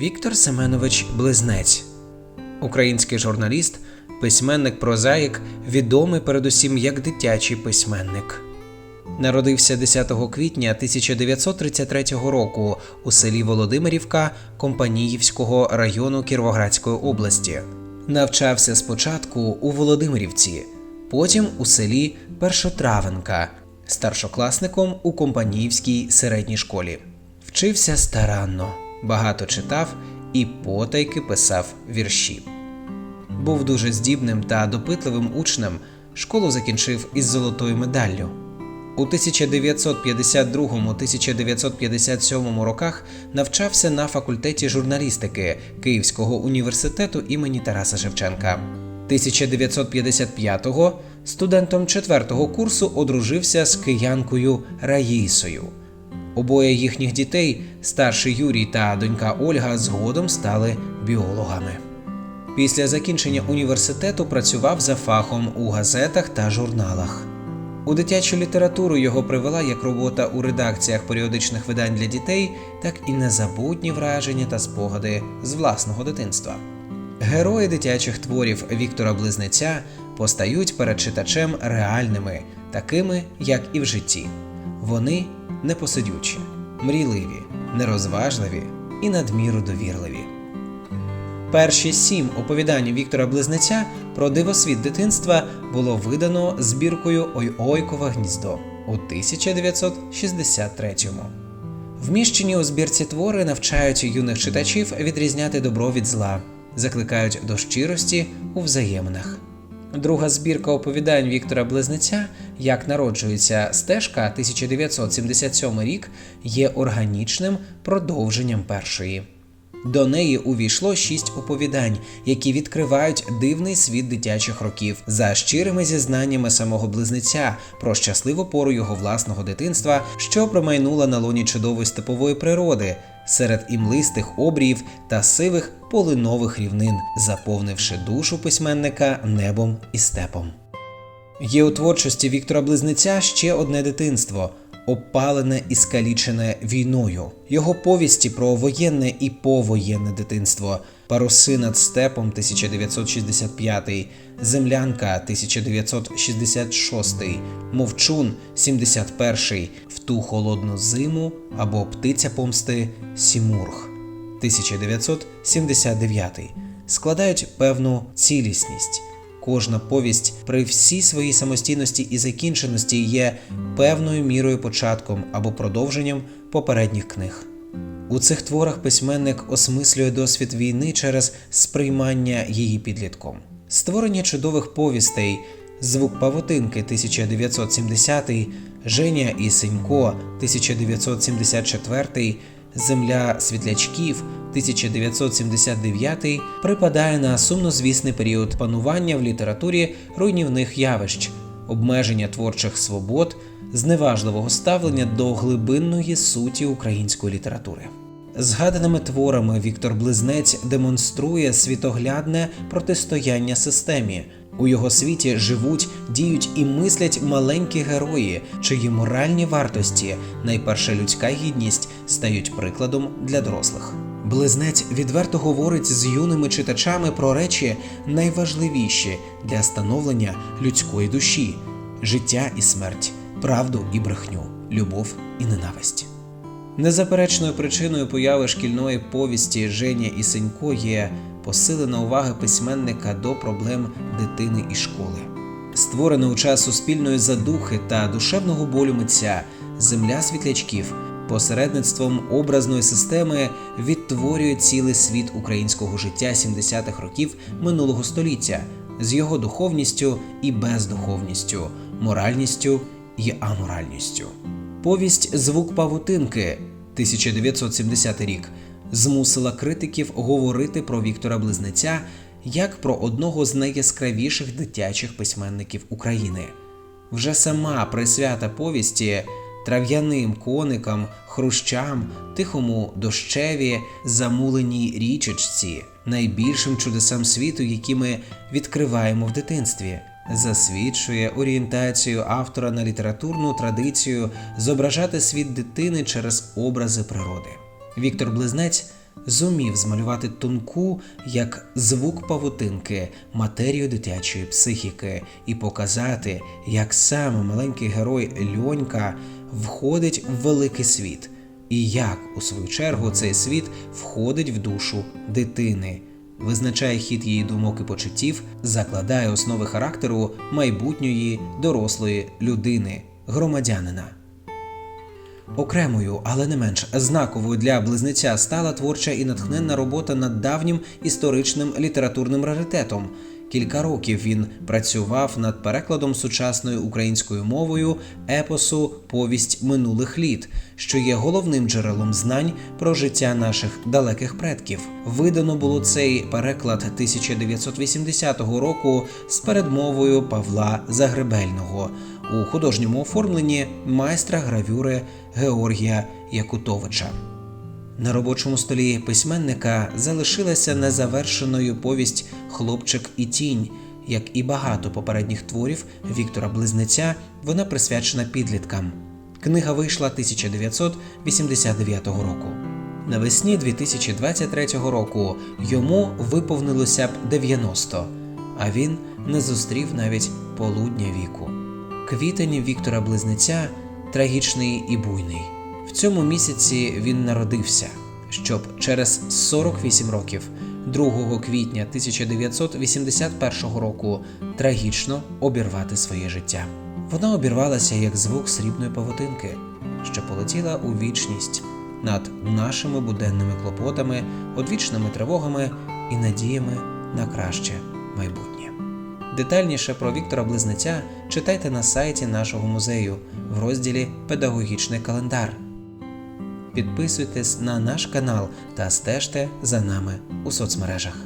Віктор Семенович Близнець, український журналіст, письменник прозаїк, відомий передусім як дитячий письменник. Народився 10 квітня 1933 року у селі Володимирівка Компаніївського району Кіровоградської області. Навчався спочатку у Володимирівці, потім у селі Першотравенка, старшокласником у Компаніївській середній школі. Вчився старанно, багато читав і потайки писав вірші. Був дуже здібним та допитливим учнем. Школу закінчив із золотою медаллю. У 1952-1957 роках навчався на факультеті журналістики Київського університету імені Тараса Шевченка. 1955-го студентом четвертого курсу одружився з киянкою Раїсою. Обоє їхніх дітей, старший Юрій та донька Ольга, згодом стали біологами. Після закінчення університету працював за фахом у газетах та журналах. У дитячу літературу його привела як робота у редакціях періодичних видань для дітей, так і незабутні враження та спогади з власного дитинства. Герої дитячих творів Віктора Близнеця постають перед читачем реальними, такими, як і в житті. Вони непосидючі, мрійливі, нерозважливі і надміру довірливі. Перші сім оповідань Віктора Близнеця про дивосвіт дитинства було видано збіркою Ой-Ойкове гніздо у 1963-му. Вміщені у збірці твори навчають юних читачів відрізняти добро від зла, закликають до щирості у взаєминах. Друга збірка оповідань Віктора Близнеця Як народжується стежка 1977 рік є органічним продовженням першої. До неї увійшло шість оповідань, які відкривають дивний світ дитячих років за щирими зізнаннями самого близнеця про щасливу пору його власного дитинства, що промайнула на лоні чудової степової природи, серед імлистих обріїв та сивих полинових рівнин, заповнивши душу письменника небом і степом. Є у творчості Віктора Близнеця ще одне дитинство, опалене і скалічене війною. Його повісті про воєнне і повоєнне дитинство, Паруси над степом 1965, Землянка 1966, Мовчун 71, В ту холодну зиму або Птиця помсти Сімург 1979 складають певну цілісність. Кожна повість при всій своїй самостійності і закінченості є певною мірою початком або продовженням попередніх книг. У цих творах письменник осмислює досвід війни через сприймання її підлітком. Створення чудових повістей, звук Павутинки 1970, Женя і Сенько 1974, Земля світлячків 1979 припадає на сумнозвісний період панування в літературі руйнівних явищ, обмеження творчих свобод, зневажливого ставлення до глибинної суті української літератури. Згаданими творами Віктор Близнець демонструє світоглядне протистояння системі. У його світі живуть, діють і мислять маленькі герої, чиї моральні вартості, найперша людська гідність, стають прикладом для дорослих. Близнець відверто говорить з юними читачами про речі найважливіші для становлення людської душі: життя і смерть, правду і брехню, любов і ненависть. Незаперечною причиною появи шкільної повісті Женя і Сенько є посилена увага письменника до проблем дитини і школи. Створена у час суспільної задухи та душевного болю митця земля світлячків посередництвом образної системи відтворює цілий світ українського життя 70-х років минулого століття з його духовністю і бездуховністю, моральністю і аморальністю. Повість Звук павутинки 1970 рік змусила критиків говорити про Віктора Близнеця як про одного з найяскравіших дитячих письменників України. Вже сама присвята повісті трав'яним коникам, хрущам, тихому дощеві, замуленій річечці, найбільшим чудесам світу, які ми відкриваємо в дитинстві, засвідчує орієнтацію автора на літературну традицію зображати світ дитини через образи природи. Віктор Близнець зумів змалювати тонку, як звук павутинки, матерію дитячої психіки і показати, як саме маленький герой Льонька входить в великий світ, і як, у свою чергу, цей світ входить в душу дитини, визначає хід її думок і почуттів, закладає основи характеру майбутньої дорослої людини, громадянина. Окремою, але не менш знаковою для близнеця стала творча і натхненна робота над давнім історичним літературним раритетом. Кілька років він працював над перекладом сучасною українською мовою епосу Повість минулих літ, що є головним джерелом знань про життя наших далеких предків. Видано було цей переклад 1980 року з передмовою Павла Загребельного у художньому оформленні майстра гравюри Георгія Якутовича. На робочому столі письменника залишилася незавершеною повість Хлопчик і тінь. Як і багато попередніх творів Віктора Близнеця, вона присвячена підліткам. Книга вийшла 1989 року. Навесні 2023 року йому виповнилося б 90, а він не зустрів навіть полудня віку. Квітень Віктора Близнеця трагічний і буйний. В цьому місяці він народився, щоб через 48 років, 2 квітня 1981 року, трагічно обірвати своє життя. Вона обірвалася як звук срібної павутинки, що полетіла у вічність над нашими буденними клопотами, одвічними тривогами і надіями на краще майбутнє. Детальніше про Віктора Близнеця читайте на сайті нашого музею в розділі Педагогічний календар. Підписуйтесь на наш канал та стежте за нами у соцмережах.